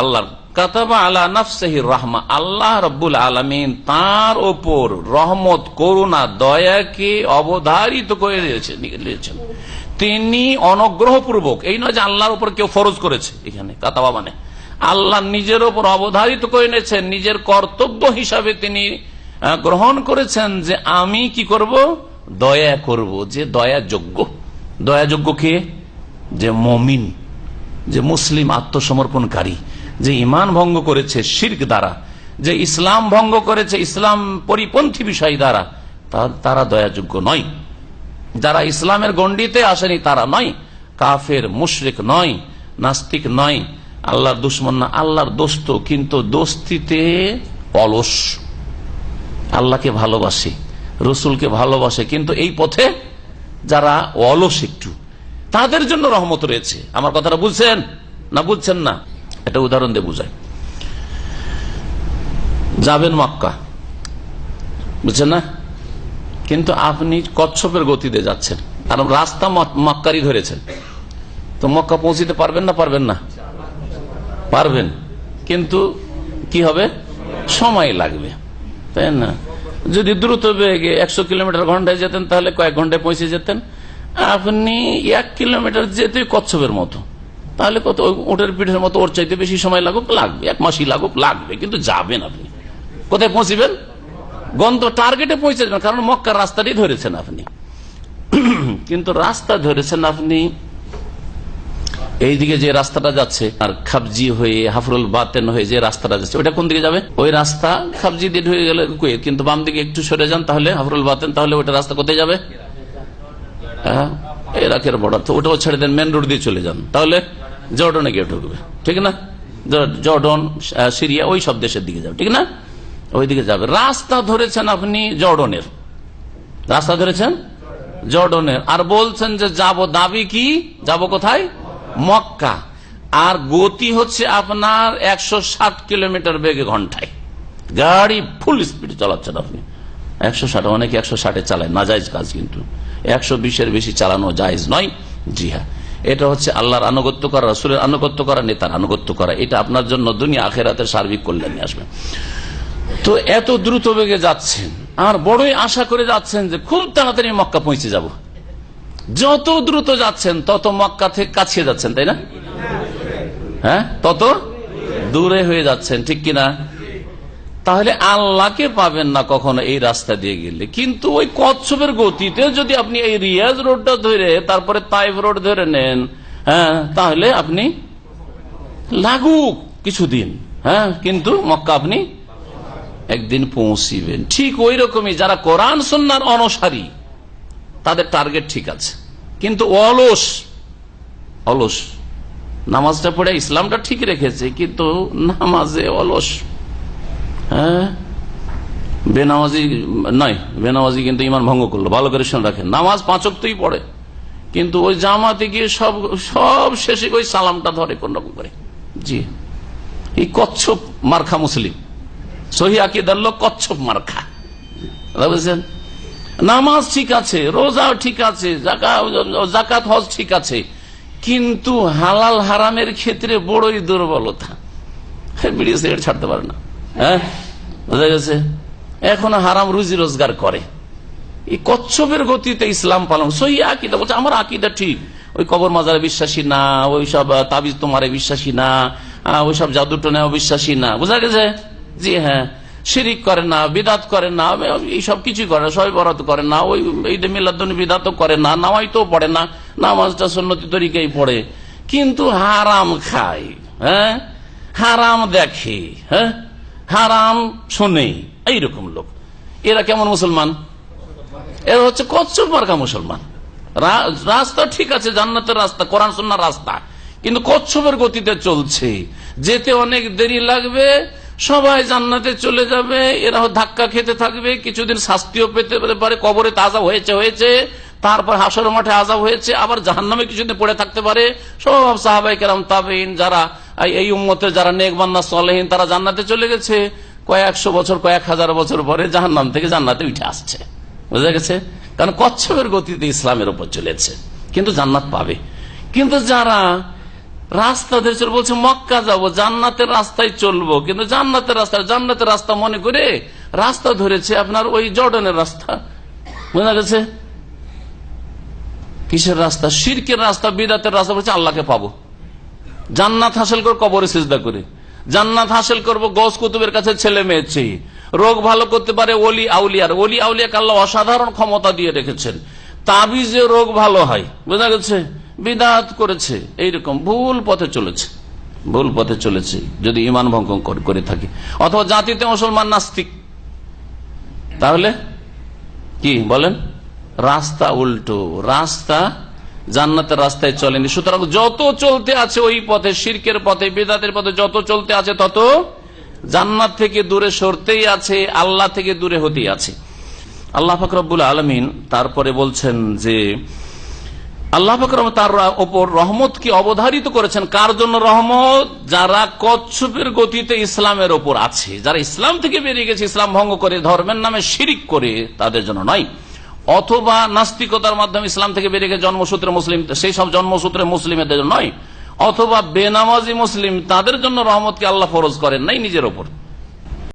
আল্লাহ কাতাবা আলা নাফসাহির রাহমা। আল্লাহ রব্বুল তার ওপর রহমত, করুণা অবধারিত করে দিয়েছেন। তিনি অনগ্রহপূর্বক, এই নয় যে আল্লাহর উপর কেউ ফরজ করেছে এখানে, কাতাবা মানে। আল্লাহ নিজের ওপর অবধারিত করে নিয়েছেন নিজের কর্তব্য হিসাবে তিনি গ্রহণ করেছেন যে আমি কি করব? দয়া করব, যে দয়া যোগ্য দয়া যোগ্য কে? যে মমিন, যে মুসলিম আত্মসমর্পণকারী। যে ইমান ভঙ্গ করেছে শির্ক দ্বারা, যে ইসলাম ভঙ্গ করেছে ইসলাম পরিপন্থী বিষয় দ্বারা তারা দয়াযোগ্য নয়। যারা ইসলামের গণ্ডিতে আসেনি তারা নয়। কাফের মুশরিক নয়, নাস্তিক নয়। আল্লাহর দুশ্মন না, আল্লাহর দোস্ত, কিন্তু দোস্তিতে অলস। আল্লাহকে ভালোবাসে, রসুলকে ভালোবাসে, কিন্তু এই পথে যারা অলস একটু, তাদের জন্য রহমত রয়েছে। আমার কথাটা বুঝছেন না বুঝছেন না? এটা উদাহরণ দিয়ে বুঝায় যাবেন মক্কা। বুঝছেন না? কিন্তু আপনি কচ্ছপের গতিতে যাচ্ছেন। আর রাস্তা মক্কারই ধরেছেন। তো মক্কা পৌঁছিতে পারবেন না? পারবেন না। পারবেন। কিন্তু কি হবে? সময় লাগবে। তাই না? যদি দ্রুত বেগে একশো কিলোমিটার ঘন্টায় যেতেন, তাহলে কয়েক ঘন্টায় পৌঁছে যেতেন। আপনি এক কিলোমিটার যেতে কচ্ছপের মতো। তাহলে কত ওটের পিঠের মতো ওর চাইতে বেশি সময় লাগুক? লাগবে এক মাসই লাগুক লাগবে কিন্তু যাবেন আপনি। কোথায় পৌঁছিবেন? গন্ত টার্গেটে পৌঁছে যাবেন কারণ মক্কার রাস্তাটি ধরেছেন আপনি। কিন্তু রাস্তা ধরেছেন আপনি এইদিকে যে রাস্তাটা যাচ্ছে আর খাবজি হয়ে হাফরুল বাতেন হয়ে যে রাস্তাটা যাচ্ছে ওটা কোন দিকে যাবে? ওই রাস্তা খাবজি দিয়ে ঢুকে গেলে কিন্তু বাম দিকে একটু সরে যান তাহলে হাফরুল বাতেন তাহলে ওটা রাস্তা কোথায় যাবে? হ্যাঁ, এরাকের বর্ডার তো ওটাও ছেড়ে দেন মেন রোড দিয়ে চলে যান। তাহলে জর্ডনে গিয়ে ঢুকবে। ঠিক না? জর্ডন সিরিয়া, ওই সব দেশের দিকে যাবে। ঠিক না? ওই দিকে যাবে। রাস্তা ধরেছেন আপনি জর্ডনের। রাস্তা ধরেছেন? জর্ডনের। আর বলছেন যে যাব দাবি কি? যাব কোথায়? মক্কা। আর গতি হচ্ছে আপনার একশো ষাট কিলোমিটার বেগে ঘন্টায়। গাড়ি ফুল স্পিড চালাচ্ছেন আপনি। একশো ষাট অনেকে একশো ষাটে চালায়। না কাজ কিন্তু। একশো বিশের বেশি চালানো জায়েজ নয়। জি হ্যাঁ। এটা হচ্ছে আল্লাহর আনুগত্য করা, রসুলের আনুগত্য করা, নেতার আনুগত্য করা। এটা আপনার জন্য দুনিয়া আখেরাতের সার্বিক কল্যাণ আসবে। তো এত দ্রুত বেগে যাচ্ছেন, আর বড়ই আশা করে যাচ্ছেন যে খুব তাড়াতাড়ি মক্কা পৌঁছে যাব। যত দ্রুত যাচ্ছেন, তত মক্কা থেকে কাছিয়ে যাচ্ছেন, তাই না? হ্যাঁ? তত দূরে হয়ে যাচ্ছেন, ঠিক কিনা? তাহলে আল্লাহকে পাবেন না কখনো এই রাস্তা দিয়ে গেলে। কিন্তু ওই কচ্ছপের গতিতে যদি আপনি এই রিয়াজ রোডটা ধরে, তারপরে তাইফ রোড ধরে নেন হ্যাঁ তাহলে আপনি লাগুক কিছুদিন হ্যাঁ কিন্তু মক্কা আপনি একদিন পৌঁছিবেন। ঠিক ওই রকমই যারা কোরআন সন্ন্যার অনসারী, তাদের টার্গেট ঠিক আছে। কিন্তু অলস অলস। নামাজটা পড়ে ইসলামটা ঠিক রেখেছে, কিন্তু নামাজে অলস। হ্যাঁ? বেনামাজি নয় বেনামাজি কিন্তু ইমান ভঙ্গ করল, ভালো করে শুনে রাখেন। নামাজ পাঁচকতেই পড়ে, কিন্তু ওই জামাতে গিয়ে সব সব শেষে ওই সালামটা ধরে কোন রকম করে। জি। এই কচ্ছপ মার্খা মুসলিম। সহি আকিদার লোক কচ্ছপ মার্খা। বুঝছেন? নামাজ ঠিক আছে রোজাও ঠিক আছে, জাকা- জাকাত, হজ ঠিক আছে, কিন্তু হালাল হারামের ক্ষেত্রে বড়ই দুর্বলতা। বিড়ি সিগারেট ছাড়তে পারে না। হ্যাঁ? বোঝা গেছে? এখন হারাম রুজি রোজগার করে। এই কচ্ছপের গতিতে ইসলাম পালন। সহি আকিদা বলছে আমার আকিদা ঠিক। ওই কবর মাজারে বিশ্বাসী না ওই সব তাবিজ তোমারে বিশ্বাসী না আহ, ওই সব জাদু টোনে বিশ্বাসী না। বোঝা গেছে? জি হ্যাঁ। শিরিক করে না বিদাত করে না এই সব কিছুই করে না সবাই বরাত করে না ওই ঈদ মিলাদুন বিদাত করে না নামাই তো পড়ে না নামাজটা সন্ন্যতি তরিকাই পড়ে। কিন্তু হারাম খায় হ্যাঁ? হারাম দেখে হ্যাঁ? হারাম শোনে। এইরকম লোক। এরা কেমন মুসলমান? এরা হচ্ছে কচ্ছপ মার্কা মুসলমান। রাস্তা ঠিক আছে, জান্নাতের রাস্তা, কোরআন সন্ন্যার রাস্তা। কিন্তু কচ্ছপের গতিতে চলছে। যেতে অনেক দেরি লাগবে, সবাই জান্নাতে চলে যাবে, এরা ধাক্কা খেতে থাকবে, কিছুদিন শাস্তিও পেতে পারে, কবরে তাজা হয়েছে হয়েছে। তারপর হাসর মাঠে আজাব হয়েছে, আবার জাহান্নামে কিছুদিন পড়ে থাকতে পারে। সব সাহাবাই কেরাম তাবেইন যারা এই- উম্মতের যারা নেকবান্না সলেহীন, তারা জান্নাতে চলে গেছে। কয়েকশো বছর, কয়েক হাজার বছর পরে জাহান্নাম থেকে জান্নাতে উঠে আসছে। বুঝা গেছে? কারণ কচ্ছপের গতিতে ইসলামের উপর চলেছে। কিন্তু জান্নাত পাবে। কিন্তু যারা রাস্তা ধরে চল বলছে, মক্কা যাব, জান্নাতের রাস্তায় চলবো, কিন্তু জান্নাতের রাস্তা জান্নাতের রাস্তা মনে করে রাস্তা ধরেছে আপনার ওই জর্ডনের রাস্তা। বোঝা গেছে? কিসের রাস্তা? শিরকের রাস্তা, বিদাতের রাস্তা বলছে, আল্লাহকে পাবো। জান্নাত হাসিল করে কবরে সিজদা করে। জান্নাত হাসিল করব গস কুতুবের কাছে ছেলে মেয়ে চেয়ে। রোগ ভালো করতে পারে ওলি আউলিয়ার। ওলি আউলিয়াকে আল্লাহ অসাধারণ ক্ষমতা দিয়ে রেখেছেন। তাবিজে রোগ ভালো হয়। বোঝা গেছে? বিদাত করেছে। এইরকম ভুল পথে চলেছে। ভুল পথে চলেছে, যদি ইমান ভঙ্গ করে থাকে। অথবা জাতিতে মুসলমান নাস্তিক। তাহলে কি বলেন? রাস্তা উল্টো। রাস্তা জান্নাতের রাস্তায় চলেনি। সুতরাং যত চলতে আছে ওই পথে, শিরকের পথে, বেদাতের পথে যত চলতে আছে তত জান্নাত থেকে দূরে সরতেই আছে, আল্লাহ থেকে দূরে হতেই আছে। আল্লাহ ফাকরবুল আলমিন তারপরে বলছেন যে, আল্লাহ ফাকরম তার ওপর রহমতকে অবধারিত করেছেন। কার জন্য রহমত? যারা কচ্ছপের গতিতে ইসলামের ওপর আছে। যারা ইসলাম থেকে বেরিয়ে গেছে, ইসলাম ভঙ্গ করে, ধর্মের নামে শিরিক করে, তাদের জন্য নয়। অথবা নাস্তিকতার মাধ্যমে ইসলাম থেকে বেরিয়ে গেছে জন্মসূত্রে মুসলিম, সেই সব জন্মসূত্রে মুসলিমের নয়, অথবা বেনামাজি মুসলিম, তাদের জন্য রহমতকে আল্লাহ ফরজ করেন নাই নিজের ওপর।